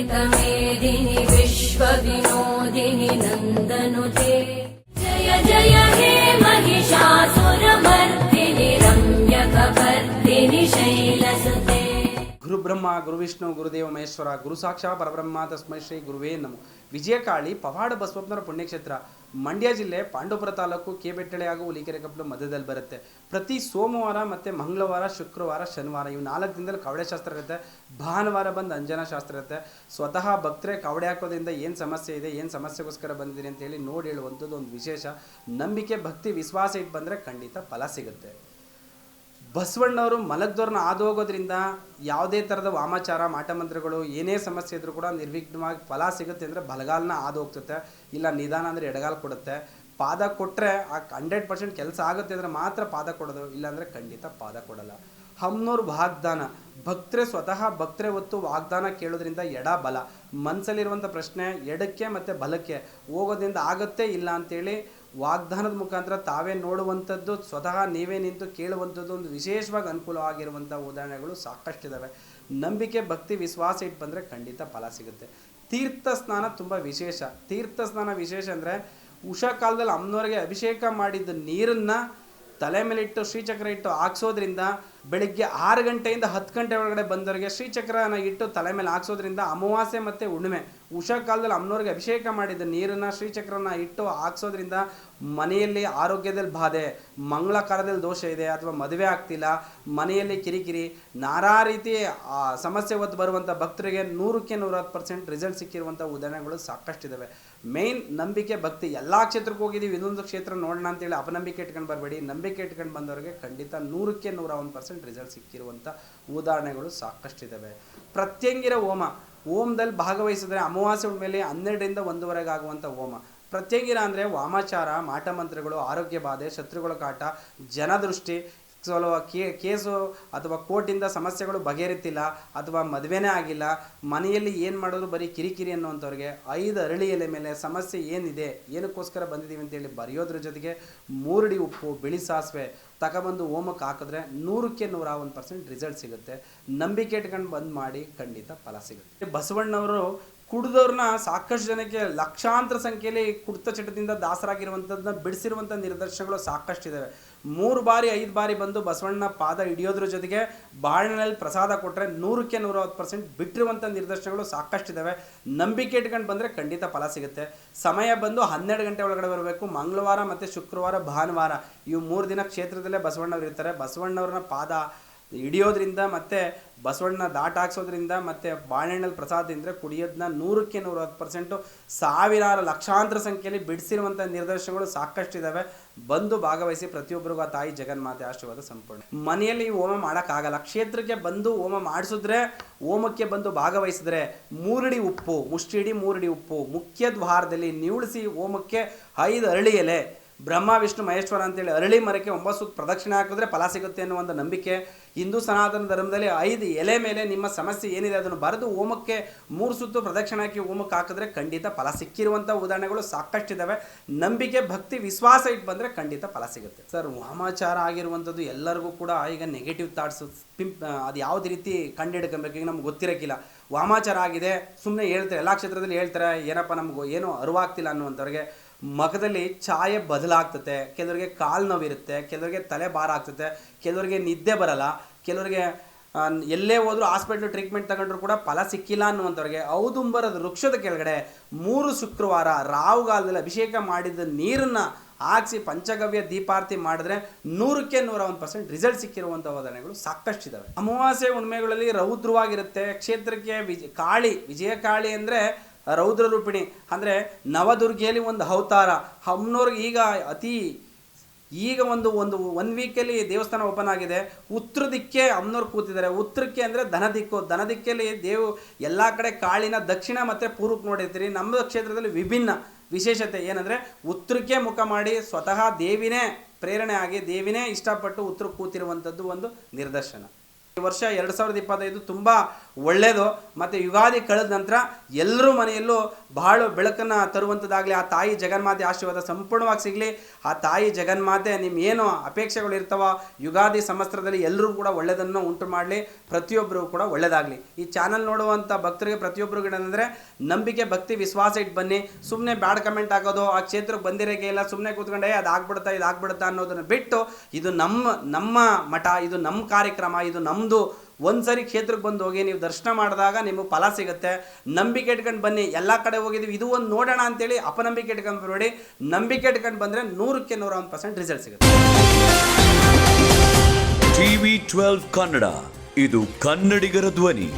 अमृतमेदिनि विश्वविनोदिनि नन्दनुते जय जय हे महिषासुरमर्दिनि रम्यकपर्दिनि शैलसुते ಗುರುಬ್ರಹ್ಮ ಗುರುವಿಷ್ಣು ಗುರುದೇವ ಮಹೇಶ್ವರ, ಗುರು ಸಾಕ್ಷಾ ಪರಬ್ರಹ್ಮ ತಸ್ಮೈ ಶ್ರೀ ಗುರುವೇ ನಮ. ವಿಜಯಕಾಳಿ, ಪವಾಡ ಬಸವಪ್ಪನವರ ಪುಣ್ಯಕ್ಷೇತ್ರ. ಮಂಡ್ಯ ಜಿಲ್ಲೆ, ಪಾಂಡವಪುರ ತಾಲೂಕು ಕೆ ಬೆಟ್ಟಳೆ ಹಾಗೂ ಹುಲಿಕೆರೆ ಕಪ್ಪಲು ಮಧ್ಯದಲ್ಲಿ ಬರುತ್ತೆ. ಪ್ರತಿ ಸೋಮವಾರ ಮತ್ತು ಮಂಗಳವಾರ, ಶುಕ್ರವಾರ, ಶನಿವಾರ ಇವು ನಾಲ್ಕು ದಿನದಲ್ಲಿ ಕವಡೆ ಶಾಸ್ತ್ರ ಇರುತ್ತೆ. ಭಾನುವಾರ ಬಂದು ಅಂಜನಾ ಶಾಸ್ತ್ರ ಇರುತ್ತೆ. ಸ್ವತಃ ಭಕ್ತರೇ ಕವಡೆ ಹಾಕೋದ್ರಿಂದ ಏನು ಸಮಸ್ಯೆ ಇದೆ, ಏನು ಸಮಸ್ಯೆಗೋಸ್ಕರ ಬಂದಿದ್ದೀನಿ ಅಂತ ಹೇಳಿ ನೋಡಿ ಹೇಳುವಂಥದ್ದು ಒಂದು ವಿಶೇಷ. ನಂಬಿಕೆ, ಭಕ್ತಿ, ವಿಶ್ವಾಸ ಇಟ್ಟು ಬಂದರೆ ಖಂಡಿತ ಫಲ ಸಿಗುತ್ತೆ. ಬಸವಣ್ಣವರು ಮಲಗ್ದವ್ರನ್ನ ಹಾದು ಹೋಗೋದ್ರಿಂದ ಯಾವುದೇ ಥರದ ವಾಮಾಚಾರ, ಮಾಟಮಂತ್ರಗಳು, ಏನೇ ಸಮಸ್ಯೆ ಇದ್ರೂ ಕೂಡ ನಿರ್ವಿಘ್ನವಾಗಿ ಫಲ ಸಿಗುತ್ತೆ ಅಂದರೆ ಬಲಗಾಲನ ಹಾದು ಹೋಗ್ತತೆ ಇಲ್ಲ ನಿಧಾನ ಅಂದರೆ ಎಡಗಾಲ ಕೊಡುತ್ತೆ. ಪಾದ ಕೊಟ್ಟರೆ ಆ ಹಂಡ್ರೆಡ್ ಪರ್ಸೆಂಟ್ ಕೆಲಸ ಆಗುತ್ತೆ ಅಂದರೆ ಮಾತ್ರ ಪಾದ ಕೊಡೋದು ಇಲ್ಲಾಂದರೆ ಖಂಡಿತ ಪಾದ ಕೊಡಲ್ಲ. ಹಮ್ನೂರು ವಾಗ್ದಾನ. ಭಕ್ತರೆ ಸ್ವತಃ ಭಕ್ತರೆ ಹೊತ್ತು ವಾಗ್ದಾನ ಕೇಳೋದ್ರಿಂದ ಎಡ ಬಲ. ಮನಸ್ಸಲ್ಲಿರುವಂಥ ಪ್ರಶ್ನೆ ಎಡಕ್ಕೆ ಮತ್ತು ಬಲಕ್ಕೆ ಹೋಗೋದ್ರಿಂದ ಆಗುತ್ತೆ ಇಲ್ಲ ಅಂತೇಳಿ ವಾಗ್ದಾನದ ಮುಖಾಂತರ ತಾವೇ ನೋಡುವಂಥದ್ದು, ಸ್ವತಃ ನೀವೇ ನಿಂತು ಕೇಳುವಂಥದ್ದು ಒಂದು ವಿಶೇಷವಾಗಿ ಅನುಕೂಲವಾಗಿರುವಂಥ ಉದಾಹರಣೆಗಳು ಸಾಕಷ್ಟಿದ್ದಾವೆ ನಂಬಿಕೆ, ಭಕ್ತಿ, ವಿಶ್ವಾಸ ಇಟ್ಟು ಬಂದರೆ ಖಂಡಿತ ಫಲ ಸಿಗುತ್ತೆ. ತೀರ್ಥ ಸ್ನಾನ ತುಂಬ ವಿಶೇಷ. ತೀರ್ಥ ಸ್ನಾನ ವಿಶೇಷ ಅಂದರೆ ಉಷಾ ಕಾಲದಲ್ಲಿ ಅಮ್ಮನವ್ರಿಗೆ ಅಭಿಷೇಕ ಮಾಡಿದ್ದ ನೀರನ್ನು ತಲೆ ಮೇಲೆ ಇಟ್ಟು ಶ್ರೀಚಕ್ರ ಇಟ್ಟು ಹಾಕ್ಸೋದ್ರಿಂದ ಬೆಳಿಗ್ಗೆ ಆರು ಗಂಟೆಯಿಂದ ಹತ್ತು ಗಂಟೆ ಒಳಗಡೆ ಬಂದವರಿಗೆ ಶ್ರೀಚಕ್ರನ ಇಟ್ಟು ತಲೆ ಮೇಲೆ ಹಾಕ್ಸೋದ್ರಿಂದ ಅಮಾವಾಸ್ಯೆ ಮತ್ತು ಹುಣ್ಣಿಮೆ. ಉಷಾ ಕಾಲದಲ್ಲಿ ಅಮ್ಮನವ್ರಿಗೆ ಅಭಿಷೇಕ ಮಾಡಿದ ನೀರನ್ನು ಶ್ರೀಚಕ್ರನ ಇಟ್ಟು ಹಾಕ್ಸೋದ್ರಿಂದ ಮನೆಯಲ್ಲಿ ಆರೋಗ್ಯದಲ್ಲಿ ಬಾಧೆ. ಮಂಗಳ ಕಾಲದಲ್ಲಿ ದೋಷ ಇದೆ ಅಥವಾ ಮದುವೆ ಆಗ್ತಿಲ್ಲ, ಮನೆಯಲ್ಲಿ ಕಿರಿಕಿರಿ, ನಾನಾ ರೀತಿ ಸಮಸ್ಯೆ ಹೊತ್ತು ಬರುವಂಥ ಭಕ್ತರಿಗೆ ನೂರಕ್ಕೆ ನೂರತ್ತು ಪರ್ಸೆಂಟ್ ರಿಸಲ್ಟ್ ಸಿಕ್ಕಿರುವಂಥ ಉದಾಹರಣೆಗಳು ಸಾಕಷ್ಟಿದ್ದಾವೆ ಮೇನ್ ನಂಬಿಕೆ ಭಕ್ತಿ. ಎಲ್ಲ ಕ್ಷೇತ್ರಕ್ಕೆ ಹೋಗಿದ್ದೀವಿ, ಇನ್ನೊಂದು ಕ್ಷೇತ್ರ ನೋಡೋಣ ಅಂತೇಳಿ ಅಪನಂಬಿಕೆ ಇಟ್ಕೊಂಡು ಬರಬೇಡಿ. ನಂಬಿಕೆ ಇಟ್ಕೊಂಡು ಬಂದವರಿಗೆ ಖಂಡಿತ ನೂರಕ್ಕೆ ನೂರ ಒಂದು ಪರ್ಸೆಂಟ್ ರಿಸಲ್ಟ್ ಸಿಕ್ಕಿರುವಂಥ ಉದಾಹರಣೆಗಳು ಸಾಕಷ್ಟಿದ್ದಾವೆ ಪ್ರತ್ಯಂಗಿರ ಹೋಮ ಓಮದಲ್ಲಿ ಭಾಗವಹಿಸಿದ್ರೆ ಅಮಾವಾಸ್ಯ ಮೇಲೆ ಹನ್ನೆರಡರಿಂದ ಒಂದೂವರೆಗೆ ಆಗುವಂಥ ಹೋಮ. ಪ್ರತ್ಯಂಗಿರ ಅಂದರೆ ವಾಮಾಚಾರ, ಮಾಟಮಂತ್ರಗಳು, ಆರೋಗ್ಯ ಬಾಧೆ, ಶತ್ರುಗಳ ಕಾಟ, ಜನದೃಷ್ಟಿ ಸ್ವಲ್ಪ ಕೇ, ಕೇಸು ಅಥವಾ ಕೋರ್ಟಿಂದ ಸಮಸ್ಯೆಗಳು ಬಗೆಹರಿತಿಲ್ಲ ಅಥವಾ ಮದುವೆನೇ ಆಗಿಲ್ಲ, ಮನೆಯಲ್ಲಿ ಏನು ಮಾಡೋದು? ಬರೀ ಕಿರಿಕಿರಿ ಅನ್ನುವಂಥವ್ರಿಗೆ ಐದು ಅರಳಿ ಎಲೆ ಮೇಲೆ ಸಮಸ್ಯೆ ಏನಿದೆ? ಏನಕ್ಕೋಸ್ಕರ ಬಂದಿದ್ದೀವಿ ಅಂತೇಳಿ ಬರೆಯೋದ್ರ ಜೊತೆಗೆ ಮೂರಡಿ ಉಪ್ಪು, ಬಿಳಿ ಸಾಸಿವೆ ತಗೊಬಂದು ಹೋಮಕ್ಕೆ ಹಾಕಿದ್ರೆ ನೂರಕ್ಕೆ ನೂರ ಒಂದು ಪರ್ಸೆಂಟ್ ರಿಸಲ್ಟ್ ಸಿಗುತ್ತೆ. ನಂಬಿಕೆ ಇಟ್ಕೊಂಡು ಬಂದ್ ಮಾಡಿ ಖಂಡಿತ ಫಲ ಸಿಗುತ್ತೆ. ಬಸವಣ್ಣವರು ಕುಡಿದವ್ರನ್ನ ಸಾಕಷ್ಟು ಜನಕ್ಕೆ ಲಕ್ಷಾಂತರ ಸಂಖ್ಯೆಯಲ್ಲಿ ಕುಡಿತ ಚಟದಿಂದ ದಾಸರಾಗಿರುವಂಥದ್ದನ್ನ ಬಿಡಿಸಿರುವಂಥ ನಿದರ್ಶನಗಳು ಸಾಕಷ್ಟಿದ್ದಾವೆ ಮೂರು ಬಾರಿ, ಐದು ಬಾರಿ ಬಂದು ಬಸವಣ್ಣ ಪಾದ ಹಿಡಿಯೋದ್ರ ಜೊತೆಗೆ ಬಾಳಿನಲ್ಲಿ ಪ್ರಸಾದ ಕೊಟ್ಟರೆ ನೂರಕ್ಕೆ ನೂರವತ್ತು ಪರ್ಸೆಂಟ್ ಬಿಟ್ಟಿರುವಂಥ ನಿದರ್ಶನಗಳು ಸಾಕಷ್ಟಿದ್ದಾವೆ ನಂಬಿಕೆ ಇಟ್ಕೊಂಡು ಬಂದರೆ ಖಂಡಿತ ಫಲ ಸಿಗುತ್ತೆ. ಸಮಯ ಬಂದು ಹನ್ನೆರಡು ಗಂಟೆ ಒಳಗಡೆ ಬರಬೇಕು. ಮಂಗಳವಾರ ಮತ್ತು ಶುಕ್ರವಾರ ಭಾನುವಾರ. ಇವು ಮೂರು ದಿನ ಕ್ಷೇತ್ರದಲ್ಲೇ ಬಸವಣ್ಣವ್ರು ಇರ್ತಾರೆ. ಬಸವಣ್ಣವ್ರನ್ನ ಪಾದ ಹಿಡಿಯೋದ್ರಿಂದ ಮತ್ತು ಬಸವಣ್ಣ ದಾಟ ಹಾಕ್ಸೋದ್ರಿಂದ ಮತ್ತು ಬಾಳೆಹಣ್ಣಲ್ಲಿ ಪ್ರಸಾದ ತಿಂದರೆ ಕುಡಿಯೋದನ್ನ ನೂರಕ್ಕೆ ನೂರ ಹತ್ತು ಪರ್ಸೆಂಟು ಸಾವಿರಾರು ಲಕ್ಷಾಂತರ ಸಂಖ್ಯೆಯಲ್ಲಿ ಬಿಡಿಸಿರುವಂಥ ನಿದರ್ಶನಗಳು ಸಾಕಷ್ಟಿದ್ದಾವೆ ಬಂದು ಭಾಗವಹಿಸಿ ಪ್ರತಿಯೊಬ್ಬರಿಗೂ ಆ ತಾಯಿ ಜಗನ್ಮಾತೆ ಆಶೀರ್ವಾದ ಸಂಪೂರ್ಣ. ಮನೆಯಲ್ಲಿ ಹೋಮ ಮಾಡೋಕ್ಕಾಗಲ್ಲ. ಕ್ಷೇತ್ರಕ್ಕೆ ಬಂದು ಹೋಮ ಮಾಡಿಸಿದ್ರೆ, ಹೋಮಕ್ಕೆ ಬಂದು ಭಾಗವಹಿಸಿದ್ರೆ ಮೂರಡಿ ಉಪ್ಪು, ಮುಷ್ಟಿಡಿ ಮೂರಡಿ ಉಪ್ಪು, ಮುಖ್ಯ ದ್ವಾರದಲ್ಲಿ ನಿವಳಿಸಿ ಹೋಮಕ್ಕೆ ಐದು ಅರಳಿ ಎಲೆ, ಬ್ರಹ್ಮ, ವಿಷ್ಣು, ಮಹೇಶ್ವರ ಅಂತೇಳಿ ಅರಳಿ ಮರಕ್ಕೆ ಒಂಬತ್ತು ಪ್ರದಕ್ಷಿಣೆ ಹಾಕಿದ್ರೆ ಫಲ ಸಿಗುತ್ತೆ ಅನ್ನೋ ಒಂದು ನಂಬಿಕೆ. ಹಿಂದೂ ಸನಾತನ ಧರ್ಮದಲ್ಲಿ ಐದು ಎಲೆ ಮೇಲೆ ನಿಮ್ಮ ಸಮಸ್ಯೆ ಏನಿದೆ ಅದನ್ನು ಬರೆದು ಹೋಮಕ್ಕೆ ಮೂರು ಸುತ್ತು ಪ್ರದಕ್ಷಿಣೆ ಹಾಕಿ ಹೋಮಕ್ಕೆ ಹಾಕಿದ್ರೆ ಖಂಡಿತ ಫಲ ಸಿಕ್ಕಿರುವಂಥ ಉದಾಹರಣೆಗಳು ಸಾಕಷ್ಟಿದ್ದಾವೆ ನಂಬಿಕೆ, ಭಕ್ತಿ, ವಿಶ್ವಾಸ ಇಟ್ಟು ಬಂದರೆ ಖಂಡಿತ ಫಲ ಸಿಗುತ್ತೆ. ಸರ್, ವಾಮಾಚಾರ ಆಗಿರುವಂಥದ್ದು ಎಲ್ಲರಿಗೂ ಕೂಡ ಈಗ ನೆಗೆಟಿವ್ ಥಾಟ್ಸ್ ಪಿಂಪ್ ಅದು ಯಾವುದೇ ರೀತಿ ಕಂಡು ಈಗ ನಮ್ಗೆ ಗೊತ್ತಿರೋಕ್ಕಿಲ್ಲ ವಾಮಾಚಾರ ಆಗಿದೆ ಸುಮ್ಮನೆ ಹೇಳ್ತಾರೆ, ಎಲ್ಲ ಕ್ಷೇತ್ರದಲ್ಲಿ ಹೇಳ್ತಾರೆ, ಏನಪ್ಪ ನಮಗೂ ಏನೂ ಅರಿವಾಗ್ತಿಲ್ಲ ಅನ್ನುವಂಥವ್ರಿಗೆ ಮಖದಲ್ಲಿ ಛಾಯೆ ಬದಲಾಗ್ತತೆ, ಕೆಲವರಿಗೆ ಕಾಲು ನೋವಿರುತ್ತೆ, ಕೆಲವರಿಗೆ ತಲೆ ಭಾರ ಆಗ್ತತೆ ಕೆಲವರಿಗೆ ನಿದ್ದೆ ಬರಲ್ಲ, ಕೆಲವರಿಗೆ ಎಲ್ಲೇ ಹೋದರೂ ಹಾಸ್ಪಿಟ್ಲ್ ಟ್ರೀಟ್ಮೆಂಟ್ ತಗೊಂಡ್ರು ಕೂಡ ಫಲ ಸಿಕ್ಕಿಲ್ಲ ಅನ್ನುವಂಥವ್ರಿಗೆ ಔದುಂಬರದ ವೃಕ್ಷದ ಕೆಳಗಡೆ ಮೂರು ಶುಕ್ರವಾರ ರಾಹುಗಾಲದಲ್ಲಿ ಅಭಿಷೇಕ ಮಾಡಿದ ನೀರನ್ನು ಹಾಕ್ಸಿ ಪಂಚಗವ್ಯ ದೀಪಾರ್ತಿ ಮಾಡಿದ್ರೆ ನೂರಕ್ಕೆ ನೂರ ಒಂದು ಪರ್ಸೆಂಟ್ ರಿಸಲ್ಟ್ ಸಿಕ್ಕಿರುವಂಥ ಉದಾಹರಣೆಗಳು ಸಾಕಷ್ಟಿದ್ದಾವೆ. ಅಮಾವಾಸ್ಯೆ ಹುಣ್ಮೆಗಳಲ್ಲಿ ರೌದ್ರವಾಗಿರುತ್ತೆ. ಕ್ಷೇತ್ರಕ್ಕೆ ವಿಜ, ಕಾಳಿ, ವಿಜಯ ಕಾಳಿ ಅಂದರೆ ರೌದ್ರ ರೂಪಿಣಿ. ಅಂದರೆ ನವದುರ್ಗೆಯಲ್ಲಿ ಒಂದು ಅವತಾರ. ಅಮ್ಮನವ್ರಿಗೆ ಈಗ ಅತಿ ಈಗ ಒಂದು ಒಂದು ಒನ್ ವೀಕಲ್ಲಿ ದೇವಸ್ಥಾನ ಓಪನ್ ಆಗಿದೆ. ಉತ್ತರ ದಿಕ್ಕೆ ಅಮ್ಮನವ್ರು ಕೂತಿದ್ದಾರೆ. ಉತ್ತರಕ್ಕೆ ಅಂದರೆ ದನ ದಿಕ್ಕು. ದನ ದಿಕ್ಕಲ್ಲಿ ದೇವು, ಎಲ್ಲ ಕಡೆ ಕಾಳಿನ ದಕ್ಷಿಣ ಮತ್ತು ಪೂರ್ವಕ್ಕೆ ನೋಡಿರ್ತೀರಿ. ನಮ್ಮ ಕ್ಷೇತ್ರದಲ್ಲಿ ವಿಭಿನ್ನ ವಿಶೇಷತೆ ಏನಂದರೆ ಉತ್ತರಕ್ಕೆ ಮುಖ ಮಾಡಿ ಸ್ವತಃ ದೇವಿನೇ ಪ್ರೇರಣೆ ಆಗಿ ದೇವಿನೇ ಇಷ್ಟಪಟ್ಟು ಉತ್ತರಕ್ಕೆ ಕೂತಿರುವಂಥದ್ದು ಒಂದು ನಿದರ್ಶನ. ಈ ವರ್ಷ, ಎರಡು ಸಾವಿರದ ಇಪ್ಪತ್ತೈದು ತುಂಬ ಒಳ್ಳೆಯದು ಮತ್ತು ಯುಗಾದಿ ಕಳೆದ ನಂತರ ಎಲ್ಲರೂ ಮನೆಯಲ್ಲೂ ಬಹಳ ಬೆಳಕನ್ನು ತರುವಂಥದ್ದಾಗಲಿ ಆ ತಾಯಿ ಜಗನ್ಮಾತೆ ಆಶೀರ್ವಾದ ಸಂಪೂರ್ಣವಾಗಿ ಸಿಗಲಿ. ಆ ತಾಯಿ ಜಗನ್ಮಾತೆ ನಿಮ್ಮ ಏನು ಅಪೇಕ್ಷೆಗಳು ಇರ್ತಾವ, ಯುಗಾದಿ ಸಮಸ್ತ್ರದಲ್ಲಿ ಎಲ್ಲರೂ ಕೂಡ ಒಳ್ಳೆಯದನ್ನು ಉಂಟು ಮಾಡಲಿ ಪ್ರತಿಯೊಬ್ಬರಿಗೂ ಕೂಡ ಒಳ್ಳೆಯದಾಗಲಿ ಈ ಚಾನಲ್ ನೋಡುವಂಥ ಭಕ್ತರಿಗೆ ಪ್ರತಿಯೊಬ್ಬರಿಗೂ ಏನಂದರೆ, ನಂಬಿಕೆ, ಭಕ್ತಿ, ವಿಶ್ವಾಸ ಇಟ್ಟು ಬನ್ನಿ. ಸುಮ್ಮನೆ ಬ್ಯಾಡ್ ಕಮೆಂಟ್ ಹಾಕೋದು, ಆ ಕ್ಷೇತ್ರಕ್ಕೆ ಬಂದಿರೋಕೆ ಇಲ್ಲ ಸುಮ್ಮನೆ ಕೂತ್ಕೊಂಡೆ ಅದು ಆಗ್ಬಿಡುತ್ತಾ ಇದು ಆಗ್ಬಿಡುತ್ತಾ ಅನ್ನೋದನ್ನು ಬಿಟ್ಟು, ಇದು ನಮ್ಮ ನಮ್ಮ ಮಠ, ಇದು ನಮ್ಮ ಕಾರ್ಯಕ್ರಮ, ಇದು ನಮ್ಮದು ಒಂದ್ಸರಿ ಕ್ಷೇತ್ರಕ್ಕೆ ಬಂದು ಹೋಗಿ ನೀವು ದರ್ಶನ ಮಾಡಿದಾಗ ನಿಮಗೆ ಫಲ ಸಿಗುತ್ತೆ. ನಂಬಿಕೆ ಇಟ್ಕೊಂಡು ಬನ್ನಿ, ಎಲ್ಲ ಕಡೆ ಹೋಗಿದ್ದೀವಿ. ಇದು ಒಂದು ನೋಡೋಣ ಅಂತೇಳಿ ಅಪನಂಬಿಕೆ ಇಟ್ಕೊಂಡು ಬರಬೇಡಿ ನಂಬಿಕೆ ಇಟ್ಕೊಂಡು ಬಂದರೆ ನೂರಕ್ಕೆ ನೂರ ಒಂದು ಪರ್ಸೆಂಟ್ ರಿಸಲ್ಟ್ ಸಿಗುತ್ತೆ. ಟಿವಿ ಟ್ವೆಲ್ವ್ ಕನ್ನಡ, ಇದು ಕನ್ನಡಿಗರ ಧ್ವನಿ.